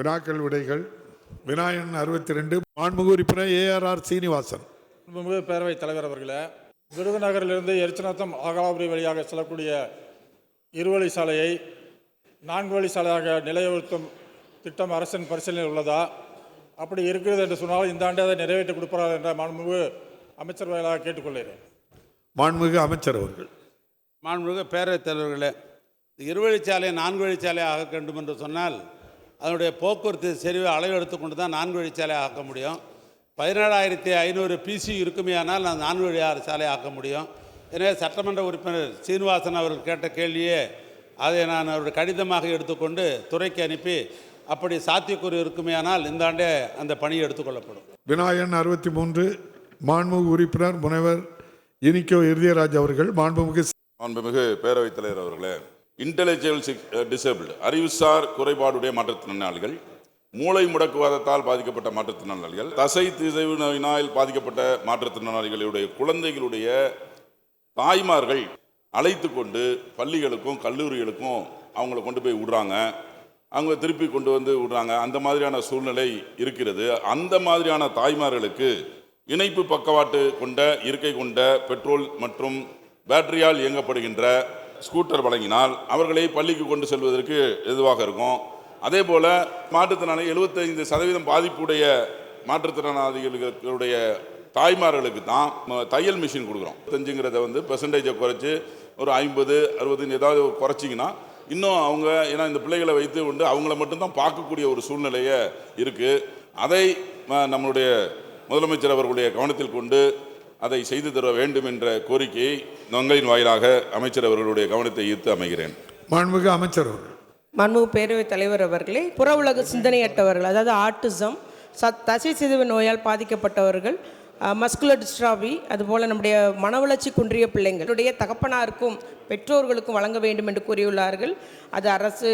வினாக்கள் விடைகள் வினாயன் அறுபத்தி ரெண்டு மாண்புமிகு உறுப்பினர் ஏஆர்ஆர் சீனிவாசன். மாண்புமிகு பேரவைத் தலைவர் அவர்களே விருதுநகரிலிருந்து எரிச்சநத்தம் ஆகலாபுரி வழியாக செல்லக்கூடிய இருவழி சாலையை நான்கு வழி சாலையாக நிலையுறுத்தும் திட்டம் அரசின் பரிசீலனையில் உள்ளதா? அப்படி இருக்கிறது என்று சொன்னால் இந்த ஆண்டு அதை நிறைவேற்றி கொடுப்பார்கள் என்ற மாண்புமிகு அமைச்சர் வாயிலாக கேட்டுக்கொள்கிறேன். மாண்புமிகு அமைச்சர் அவர்கள். மாண்புமிகு பேரவைத் தலைவர்களே இந்த இருவழிச்சாலையை நான்கு வழிச்சாலை ஆக்க வேண்டும் என்று சொன்னால் அதனுடைய போக்குவரத்து செறிவை அளவு எடுத்துக்கொண்டு தான் நான்கு வழிச்சாலை ஆக்க முடியும். பதினேழாயிரத்தி ஐநூறு பிசி இருக்குமேயானால் நான் நான்கு வழி ஆறு சாலை ஆக்க முடியும். எனவே சட்டமன்ற உறுப்பினர் சீனிவாசன் அவர்கள் கேட்ட கேள்வியே அதை நான் அவருடைய கடிதமாக எடுத்துக்கொண்டு துறைக்கு அனுப்பி அப்படி சாத்தியக்கூறு இருக்குமேயானால் இந்த ஆண்டே அந்த பணி எடுத்துக்கொள்ளப்படும். வினாயன் அறுபத்தி மூன்று மாண்புமிகு உறுப்பினர் முனைவர் இனிக்கோ இறுதியராஜ் அவர்கள் மாண்புமிகு மாண்புமிகு பேரவைத் தலைவர் அவர்களே இன்டெலிஜிபிள் டிசேபிள்டு uh, அறிவுசார் குறைபாடுடைய மாற்றுத்திறனாளிகள் மூளை முடக்குவாதத்தால் பாதிக்கப்பட்ட மாற்றுத்திறனாளிகள் தசை திசைவு நோயினால் பாதிக்கப்பட்ட மாற்றுத்திறனாளிகளுடைய குழந்தைகளுடைய தாய்மார்கள் அழைத்து கொண்டு பள்ளிகளுக்கும் கல்லூரிகளுக்கும் அவங்கள கொண்டு போய் விடுறாங்க. அவங்க திருப்பி கொண்டு வந்து விடுறாங்க. அந்த மாதிரியான சூழ்நிலை இருக்கிறது. அந்த மாதிரியான தாய்மார்களுக்கு இணைப்பு பக்கவாட்டு கொண்ட இருக்கை கொண்ட பெட்ரோல் மற்றும் பேட்டரியால் இயங்கப்படுகின்ற ஸ்கூட்டர் வழங்கினால் அவர்களை பள்ளிக்கு கொண்டு செல்வதற்கு எதுவாக இருக்கும்? அதே போல் மாற்றுத்திறனாளி எழுபத்தைந்து சதவீதம் பாதிப்புடைய மாற்றுத்திறனாளிகளுடைய தாய்மார்களுக்கு தான் ம- தையல் மிஷின் கொடுக்குறோம். தெரிஞ்சுங்கிறத வந்து பெர்சன்டேஜை குறைச்சி ஒரு ஐம்பது அறுபதுன்னு ஏதாவது குறைச்சிங்கன்னா இன்னும் அவங்க ஏன்னா இந்த பிள்ளைகளை வைத்து கொண்டு அவங்கள மட்டும்தான் பார்க்கக்கூடிய ஒரு சூழ்நிலையை இருக்குது அதை நம்மளுடைய முதலமைச்சர் அவர்களுடைய கவனத்தில் கொண்டு அதை செய்து தர வேண்டும் என்ற கோரிக்கையை நங்களின் வாயிலாக அமைச்சர் அவர்களுடைய கவனத்தை ஈர்த்து அமைகிறேன். மாண்புமிகு அமைச்சர் அவர்கள். மன்மு பேரவைத் தலைவர் அவர்களே புற உலக சிந்தனையற்றவர்கள் அதாவது ஆட்டிசம் சத் தசை சிதைவு நோயால் பாதிக்கப்பட்டவர்கள் மஸ்குலர் டிஸ்ட்ராபி அதுபோல் நம்முடைய மனவளர்ச்சி குன்றிய பிள்ளைங்களுடைய தகப்பனாருக்கும் பெற்றோர்களுக்கும் வழங்க வேண்டும் என்று கூறியுள்ளார்கள். அது அரசு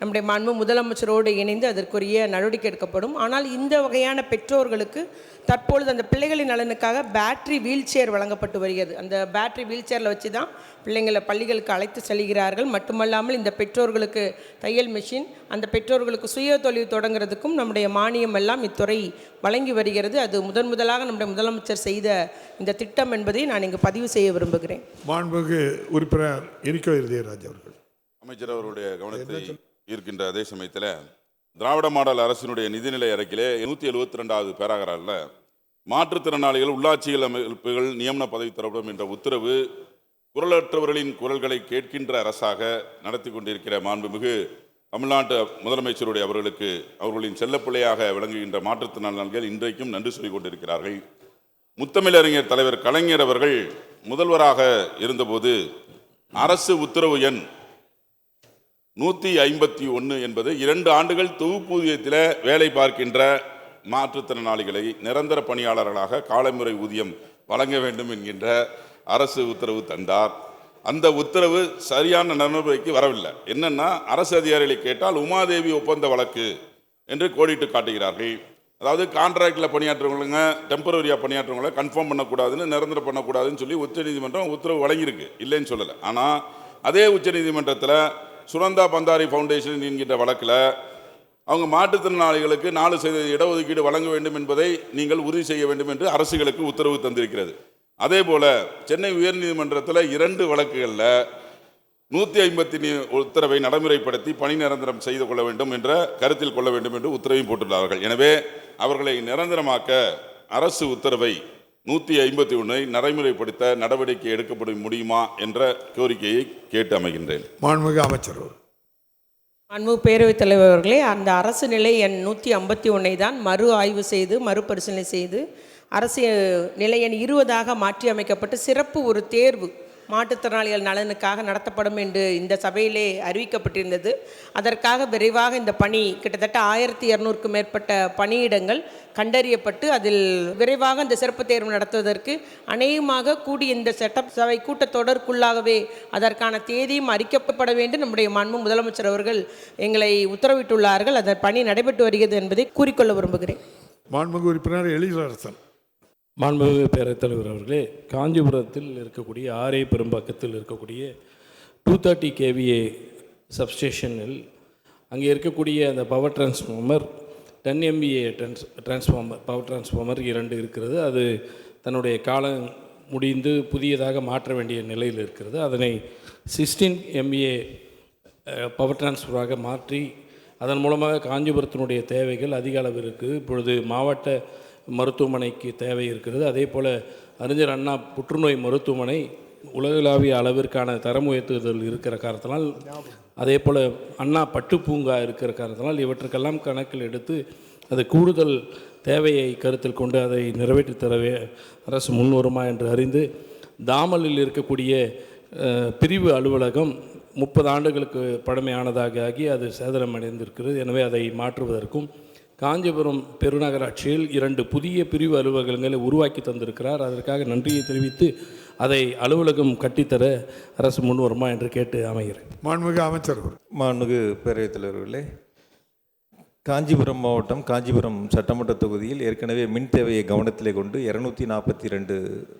நம்முடைய மாண்பு முதலமைச்சரோடு இணைந்து அதற்குரிய நடவடிக்கை எடுக்கப்படும். ஆனால் இந்த வகையான பெற்றோர்களுக்கு தற்பொழுது அந்த பிள்ளைகளின் நலனுக்காக பேட்டரி வீல் சேர் வழங்கப்பட்டு வருகிறது. அந்த பேட்டரி வீல் சேரில் வச்சு தான் பிள்ளைங்களை பள்ளிகளுக்கு அழைத்து செல்கிறார்கள். மட்டுமல்லாமல் இந்த பெற்றோர்களுக்கு தையல் மிஷின் அந்த பெற்றோர்களுக்கு சுய தொழில் தொடங்குறதுக்கும் நம்முடைய மானியம் எல்லாம் இத்துறை வழங்கி வருகிறது. அது முதன் முதலாக நம்முடைய முதலமைச்சர் செய்த இந்த திட்டம் என்பதை நான் இங்கு பதிவு செய்ய விரும்புகிறேன். மாண்புமிகு உறுப்பினர் இனிக்கோ இறுதியராஜ் அவர்கள். அமைச்சர் அவருடைய கவனத்தை ஈர்க்கின்ற அதே சமயத்தில் திராவிட மாடல் அரசினுடைய நிதிநிலை அறிக்கையிலே நூற்றி எழுபத்தி ரெண்டாவது பேராகரால மாற்றுத்திறனாளிகள் உள்ளாட்சிகள் அமைப்புகள் நியமன பதவி தரப்படும் என்ற உத்தரவு குரலற்றவர்களின் குரல்களை கேட்கின்ற அரசாக நடத்தி கொண்டிருக்கிற மாண்புமிகு தமிழ்நாட்டு முதலமைச்சருடைய அவர்களுக்கு அவர்களின் செல்லப்பிள்ளையாக விளங்குகின்ற மாற்றுத்திறனாளிகள் இன்றைக்கும் நன்றி சொல்லிக் கொண்டிருக்கிறார்கள். முத்தமிழறிஞர் தலைவர் கலைஞர் அவர்கள் முதல்வராக இருந்தபோது அரசு உத்தரவு எண் நூற்றி ஐம்பத்தி ஒன்று என்பது இரண்டு ஆண்டுகள் தொகுப்பூதியத்தில் வேலை பார்க்கின்ற மாற்றுத்திறனாளிகளை நிரந்தர பணியாளர்களாக காலமுறை ஊதியம் வழங்க வேண்டும் என்கின்ற அரசு உத்தரவு தந்தார். அந்த உத்தரவு சரியான நடைமுறைக்கு வரவில்லை. என்னென்னா அரசு அதிகாரிகளை கேட்டால் உமாதேவி ஒப்பந்த வழக்கு என்று கோடிட்டு காட்டுகிறார்கள். அதாவது கான்ட்ராக்டில் பணியாற்றவங்களுங்க டெம்பரரியாக பணியாற்றுறவங்கள கன்ஃபார்ம் பண்ணக்கூடாதுன்னு நிரந்தரம் பண்ணக்கூடாதுன்னு சொல்லி உச்சநீதிமன்றம் உத்தரவு வழங்கியிருக்கு. இல்லைன்னு சொல்லலை. ஆனால் அதே உச்சநீதிமன்றத்தில் சுனந்தா பந்தாரி ஃபவுண்டேஷன் என்கின்ற வழக்கில் அவங்க மாற்றுத்திறனாளிகளுக்கு நாலு சதவீத இடஒதுக்கீடு வழங்க வேண்டும் என்பதை நீங்கள் உறுதி செய்ய வேண்டும் என்று அரசுகளுக்கு உத்தரவு தந்திருக்கிறது. அதே போல் சென்னை உயர்நீதிமன்றத்தில் இரண்டு வழக்குகளில் நூற்றி ஐம்பத்தி உத்தரவை நடைமுறைப்படுத்தி பணி நிரந்தரம் செய்து கொள்ள வேண்டும் என்ற கருத்தில் கொள்ள வேண்டும் என்று உத்தரவையும் போட்டுள்ளார்கள். எனவே அவர்களை நிரந்தரமாக்க அரசு உத்தரவை நூற்றி ஐம்பத்தி ஒன்றை நடைமுறைப்படுத்த நடவடிக்கை எடுக்கப்பட முடியுமா என்ற கோரிக்கையை கேட்டு அமைகின்றேன். மாண்புமிகு அமைச்சர் அவர்கள். அன்பு பேரவைத் தலைவர் அவர்களே அந்த அரசு நிலை எண் நூற்றி ஐம்பத்தி ஒன்றை தான் மறு ஆய்வு செய்து மறுபரிசீலனை செய்து அரசு நிலை எண் இருபதாக மாற்றி அமைக்கப்பட்டு சிறப்பு ஒரு தேர்வு மாற்றுத்திறனாளிகள் நலனுக்காக நடத்தப்படும் என்று இந்த சபையிலே அறிவிக்கப்பட்டிருந்தது. அதற்காக விரைவாக இந்த பணி கிட்டத்தட்ட ஆயிரத்தி இரநூறுக்கும் மேற்பட்ட பணியிடங்கள் கண்டறியப்பட்டு அதில் விரைவாக இந்த சிறப்பு தேர்வு நடத்துவதற்கு அநேகமாக கூடிய இந்த செட்டப் சபை கூட்டத்தொடருக்குள்ளாகவே அதற்கான தேதியும் அறிக்கப்பட வேண்டும். நம்முடைய மாண்பு முதலமைச்சர் அவர்கள் எங்களை உத்தரவிட்டுள்ளார்கள். அதன் பணி நடைபெற்று வருகிறது என்பதை கூறிக்கொள்ள விரும்புகிறேன். மாண்புமிகு உறுப்பினர் எழிலரசன். மாண்புமிகு பேரத்தலைவர் அவர்களே காஞ்சிபுரத்தில் இருக்கக்கூடிய ஆரே பெரும்பாக்கத்தில் இருக்கக்கூடிய டூ தேர்ட்டி கேவிஏ சப்ஸ்டேஷனில் அங்கே இருக்கக்கூடிய அந்த power transformer ten MVA trans transformer power transformer இரண்டு இருக்கிறது. அது தன்னுடைய காலம் முடிந்து புதியதாக மாற்ற வேண்டிய நிலையில் இருக்கிறது. அதனை சிக்ஸ்டீன் எம்பிஏ பவர் டிரான்ஸ்ஃபராக மாற்றி அதன் மூலமாக காஞ்சிபுரத்தினுடைய தேவைகள் அதிக அளவு இருக்குது. இப்பொழுது மாவட்ட மருத்துவமனைக்கு தேவை இருக்கிறது. அதே போல் அறிஞர் அண்ணா புற்றுநோய் மருத்துவமனை உலகளாவிய அளவிற்கான தரம் உயர்த்துதல் இருக்கிற காரணத்தினால் அதே போல் அண்ணா பட்டு பூங்கா இருக்கிற காரணத்தினால் இவற்றுக்கெல்லாம் கணக்கில் எடுத்து அது கூடுதல் தேவையை கருத்தில் கொண்டு அதை நிறைவேற்றித் தரவே அரசு முன்வருமா என்று அறிந்து தாமலில் இருக்கக்கூடிய பிரிவு அலுவலகம் முப்பது ஆண்டுகளுக்கு பழமையானதாக ஆகி அது சேதனமடைந்திருக்கிறது. எனவே அதை மாற்றுவதற்கும் காஞ்சிபுரம் பெருநகராட்சியில் இரண்டு புதிய பிரிவு அலுவலகங்களை உருவாக்கி தந்திருக்கிறார். அதற்காக நன்றியை தெரிவித்து அதை அலுவலகம் கட்டித்தர அரசு முன்வருமா என்று கேட்டு அமைகிறேன். மாண்புமிகு அமைச்சர் மாண்புமிகு பேரவைத் தலைவர்களே காஞ்சிபுரம் மாவட்டம் காஞ்சிபுரம் சட்டமன்ற தொகுதியில் ஏற்கனவே மின் தேவையை கவனத்திலே கொண்டு இரநூத்தி நாற்பத்தி ரெண்டு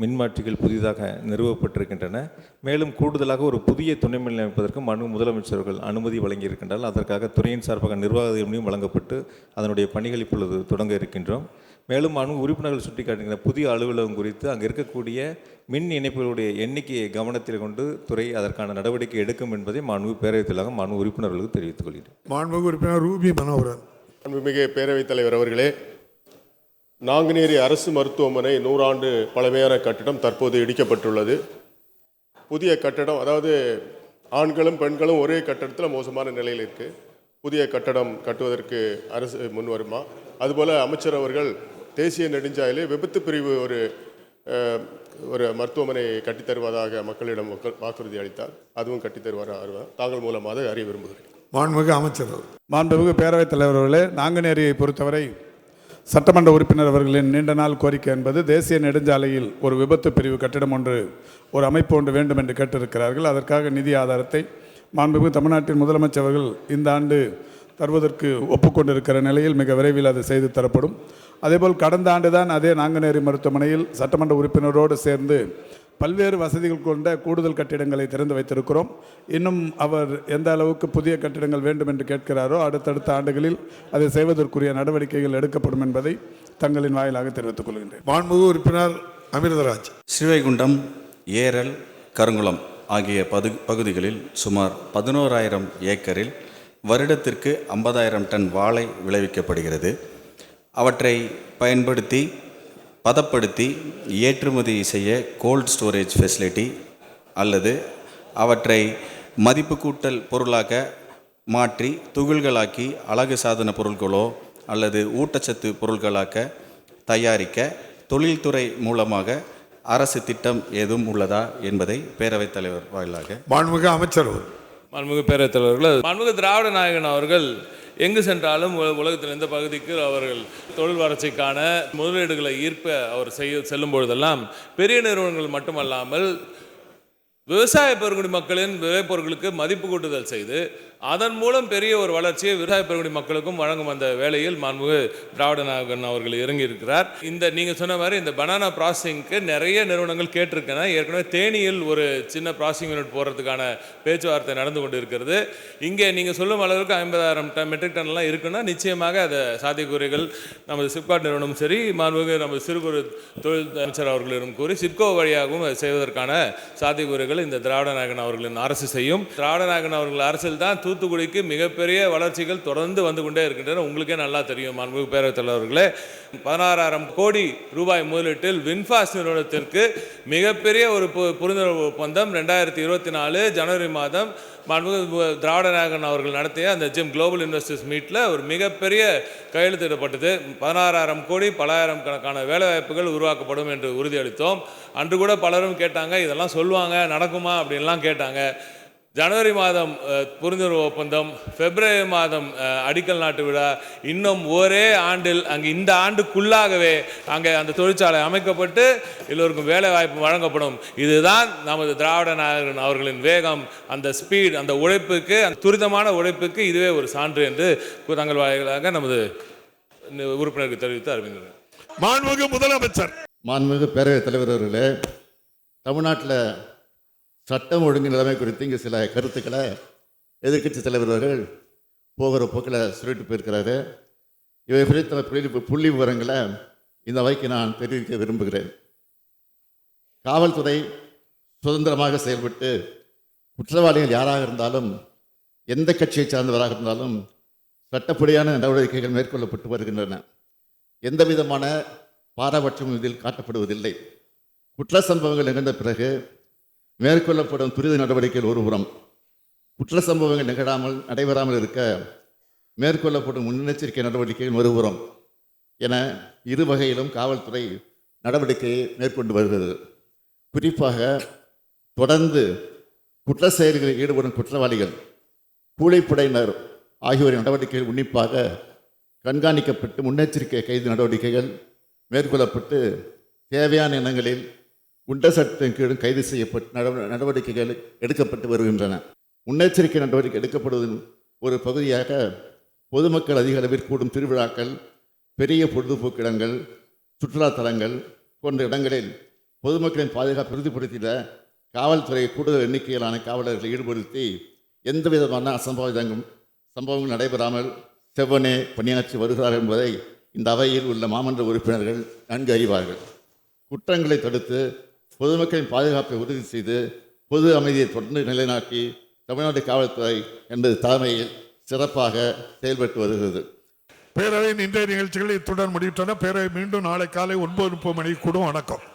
மின்மாற்றிகள் புதிதாக நிறுவப்பட்டிருக்கின்றன. மேலும் கூடுதலாக ஒரு புதிய துணை மின் அமைப்பதற்கு மனு முதலமைச்சர்கள் அனுமதி வழங்கியிருக்கின்றால் அதற்காக துறையின் சார்பாக நிர்வாக அதிகாரியும் வழங்கப்பட்டு அதனுடைய பணிகள் இப்பொழுது தொடங்க இருக்கின்றோம். மேலும் மனு உறுப்பினர்கள் சுட்டிக்காட்டுகிற புதிய அலுவலகம் குறித்து அங்கே இருக்கக்கூடிய மின் இணைப்புகளுடைய எண்ணிக்கையை கவனத்தில் கொண்டு துறை அதற்கான நடவடிக்கை எடுக்கும் என்பதை மாண்பு பேரவைத் தலைவர் மனு உறுப்பினர்களுக்கு தெரிவித்துக் கொள்கிறேன். மாண்புமிகு உறுப்பினர் ரூபி மனோகரன். அன்புமிகு பேரவைத் தலைவர் அவர்களே நாங்குநேரி அரசு மருத்துவமனை நூறாண்டு பழமையான கட்டிடம் தற்போது இடிக்கப்பட்டுள்ளது. புதிய கட்டடம் அதாவது ஆண்களும் பெண்களும் ஒரே கட்டடத்தில் மோசமான நிலையில் இருக்குது புதிய கட்டடம் கட்டுவதற்கு அரசு முன் வருமா அதுபோல் அமைச்சர் அவர்கள் தேசிய நெடுஞ்சாலையில் விபத்து பிரிவு ஒரு ஒரு மருத்துவமனை கட்டித் தருவதாக மக்களிடம் மக்கள் வாக்குறுதி அளித்தார். அதுவும் கட்டித் தருவார் தாங்கள் மூலமாக அறிய விரும்புகிறேன். மாண்புமிகு அமைச்சர் அவர்கள். மாண்புமிகு பேரவைத் தலைவர் அவர்களே நாங்குநேரியை பொறுத்தவரை சட்டமன்ற உறுப்பினர் அவர்களின் நீண்ட நாள் கோரிக்கை என்பது தேசிய நெடுஞ்சாலையில் ஒரு விபத்து பிரிவு கட்டிடம் ஒன்று ஒரு அமைப்பு ஒன்று வேண்டும் என்று கேட்டிருக்கிறார்கள். அதற்காக நிதி ஆதாரத்தை மாண்புமிகு தமிழ்நாட்டின் முதலமைச்சர் அவர்கள் இந்த ஆண்டு தருவதற்கு ஒப்புக்கொண்டிருக்கிற நிலையில் மிக விரைவில் அது செய்து தரப்படும். அதேபோல் கடந்த ஆண்டு தான் அதே நாங்குநேரி மருத்துவமனையில் சட்டமன்ற உறுப்பினரோடு சேர்ந்து பல்வேறு வசதிகள் கொண்ட கூடுதல் கட்டிடங்களை திறந்து வைத்திருக்கிறோம். இன்னும் அவர் எந்த அளவுக்கு புதிய கட்டிடங்கள் வேண்டும் என்று கேட்கிறாரோ அடுத்தடுத்த ஆண்டுகளில் அதை செய்வதற்குரிய நடவடிக்கைகள் எடுக்கப்படும் என்பதை தங்களின் வாயிலாக தெரிவித்துக் கொள்கின்றேன். மாண்புமிகு உறுப்பினர் அமிர்தராஜ். ஸ்ரீவைகுண்டம் ஏரல் கருங்குளம் ஆகிய பது பகுதிகளில் சுமார் பதினோராயிரம் ஏக்கரில் வருடத்திற்கு ஐம்பதாயிரம் டன் வாழை விளைவிக்கப்படுகிறது. அவற்றை பயன்படுத்தி பதப்படுத்தி ஏற்றுமதி செய்ய கோல்ட் ஸ்டோரேஜ் ஃபெசிலிட்டி அல்லது அவற்றை மதிப்பு கூட்டல் பொருளாக மாற்றி துகள்களாக்கி அழகு சாதன பொருட்களோ அல்லது ஊட்டச்சத்து பொருள்களாக தயாரிக்க தொழில்துறை மூலமாக அரசு திட்டம் ஏதும் உள்ளதா என்பதை பேரவைத் தலைவர் வாயிலாக மாண்புமிகு அமைச்சர் மன்முக பேரத்தலைவர்கள் மன்முக திராவிட நாயகன் அவர்கள் எங்கு சென்றாலும் உலகத்தில் எந்த பகுதிக்கு அவர்கள் தொழில் வளர்ச்சிக்கான முதலீடுகளை ஈர்ப்ப அவர் செய்ய செல்லும் பொழுதெல்லாம் பெரிய நிறுவனங்கள் மட்டுமல்லாமல் விவசாய பெருங்குடி மக்களின் விளைபொருட்களுக்கு மதிப்பு கூட்டுதல் செய்து அதன் மூலம் பெரிய ஒரு வளர்ச்சியை விவசாய பெருங்குடி மக்களுக்கும் வழங்கும் அந்த வேலையில் மாண்புமிகு திராவிட நாயகன் அவர்கள் இறங்கி இருக்கிறார் இந்த நீங்கள் சொன்ன மாதிரி இந்த பனானா ப்ராசஸிங்க்கு நிறைய நிறுவனங்கள் கேட்டிருக்கேன். ஏற்கனவே தேனியில் ஒரு சின்ன ப்ராசஸிங் யூனிட் போடுறதுக்கான பேச்சுவார்த்தை நடந்து கொண்டு இருக்கிறது இங்கே நீங்கள் சொல்லும் அளவுக்கு ஐம்பதாயிரம் டன் மெட்ரிக் டன்லாம் இருக்குன்னா நிச்சயமாக அதை சாத்தியக்கூறுகள் நமது சிப்காட் நிறுவனமும் சரி மாண்புமிகு நமது சிறு குறு தொழில் அமைச்சர் அவர்களிடம் கூறி சிப்கோ வழியாகவும் செய்வதற்கான சாத்தியக்கூறுகள் இந்த திராவிட நாயகன் அவர்களின் அரசு செய்யும். திராவிட நாயகன் அவர்கள் அரசில் தான் தூத்துக்குடிக்கு மிகப்பெரிய வளர்ச்சிகள் தொடர்ந்து வந்து கொண்டே இருக்கின்றன. உங்களுக்கே நல்லா தெரியும் அன்பு பேரவைத் தலைவர்களே. பதினாறாயிரம் கோடி ரூபாய் முதலீட்டில் வின்ஃபாஸ்ட் நிறுவனத்திற்கு மிகப்பெரிய ஒரு பு- புரிந்துணர்வு ஒப்பந்தம் ரெண்டாயிரத்தி இருபத்தி நாலு ஜனவரி மாதம் மாண்புமிகு திராவிட நாயகன் அவர்கள் நடத்திய அந்த ஜிம் குளோபல் இன்வெஸ்டர்ஸ் மீட்டில் ஒரு மிகப்பெரிய கையெழுத்திடப்பட்டது. பதினாறாயிரம் கோடி பலாயிரம் கணக்கான வேலைவாய்ப்புகள் உருவாக்கப்படும் என்று உறுதியளித்தோம். அன்று கூட பலரும் கேட்டாங்க இதெல்லாம் சொல்லுவாங்க நடக்குமா அப்படின்லாம் கேட்டாங்க. ஜனவரி மாதம் புரிந்துணர்வு ஒப்பந்தம் பிப்ரவரி மாதம் அடிக்கல் நாட்டு விழா இன்னும் ஒரே ஆண்டில் அங்கே இந்த ஆண்டுக்குள்ளாகவே அங்கே அந்த தொழிற்சாலை அமைக்கப்பட்டு எல்லோருக்கும் வேலை வாய்ப்பு வழங்கப்படும். இதுதான் நமது திராவிட நாயகன் அவர்களின் வேகம். அந்த ஸ்பீட் அந்த உழைப்புக்கு அந்த துரிதமான உழைப்புக்கு இதுவே ஒரு சான்று என்று தங்கள் வாயிலாக நமது உறுப்பினருக்கு தெரிவித்து அறிவிக்கிறேன் மாண்புமிகு முதலமைச்சர். மாண்புமிகு பேரவைத் தலைவர் அவர்களே தமிழ்நாட்டில் சட்டம் ஒழுங்கு நிலைமை குறித்து இங்கே சில கருத்துக்களை எதிர்க்கட்சி தலைவர் அவர்கள் போகிற போக்கில் சொல்லிட்டு போயிருக்கிறாரு. இவை குறித்த புள்ளி விவரங்களை இந்த வகைக்கு நான் தெரிவிக்க விரும்புகிறேன். காவல்துறை சுதந்திரமாக செயல்பட்டு குற்றவாளிகள் யாராக இருந்தாலும் எந்த கட்சியை சார்ந்தவராக இருந்தாலும் சட்டப்படியான நடவடிக்கைகள் மேற்கொள்ளப்பட்டு வருகின்றன. எந்த விதமான பாரபட்சமும் இதில் காட்டப்படுவதில்லை. குற்ற சம்பவங்கள் நிகழ்ந்த பிறகு மேற்கொள்ளப்படும் துரித நடவடிக்கைகள் ஒருபுறம் குற்ற சம்பவங்கள் நிகழாமல் நடைபெறாமல் இருக்க மேற்கொள்ளப்படும் முன்னெச்சரிக்கை நடவடிக்கைகள் மறுபுறம் என இரு வகையிலும் காவல்துறை நடவடிக்கையை மேற்கொண்டு வருகிறது. குறிப்பாக தொடர்ந்து குற்ற செயல்களில் ஈடுபடும் குற்றவாளிகள் கூலிப்படையினர் ஆகியோரின் நடவடிக்கைகள் உன்னிப்பாக கண்காணிக்கப்பட்டு முன்னெச்சரிக்கை கைது நடவடிக்கைகள் மேற்கொள்ளப்பட்டு தேவையான இனங்களில் குண்ட சட்டத்தின் கீழும் கைது செய்யப்பட்டு நடவ- நடவடிக்கைகள் எடுக்கப்பட்டு வருகின்றன. முன்னெச்சரிக்கை நடவடிக்கை எடுக்கப்படுவதன் ஒரு பகுதியாக பொதுமக்கள் அதிக அளவில் கூடும் திருவிழாக்கள் பெரிய பொழுதுபோக்கு இடங்கள் சுற்றுலாத்தலங்கள் போன்ற இடங்களில் பொதுமக்களின் பாதுகாப்பு உறுதிப்படுத்திட காவல்துறை கூடுதல் எண்ணிக்கையிலான காவலர்களை ஈடுபடுத்தி எந்த விதமான அசம்பாவிதங்களும் சம்பவங்கள் நடைபெறாமல் செவ்வனே பணியாற்றி வருகிறார்கள் என்பதை இந்த அவையில் உள்ள மாமன்ற உறுப்பினர்கள் நன்கு அறிவார்கள். குற்றங்களை தடுத்து பொதுமக்களின் பாதுகாப்பை உறுதி செய்து பொது அமைதியை தொடர்ந்து நிலைநாட்டி தமிழ்நாடு காவல்துறை என்பது தலைமையில் சிறப்பாக செயல்பட்டு வருகிறது. பேரவையின் இன்றைய நிகழ்ச்சிகள் இத்துடன் முடிவிட்டன பேரவை மீண்டும் நாளை காலை ஒன்பது முப்பது மணிக்கு கூடும். வணக்கம்.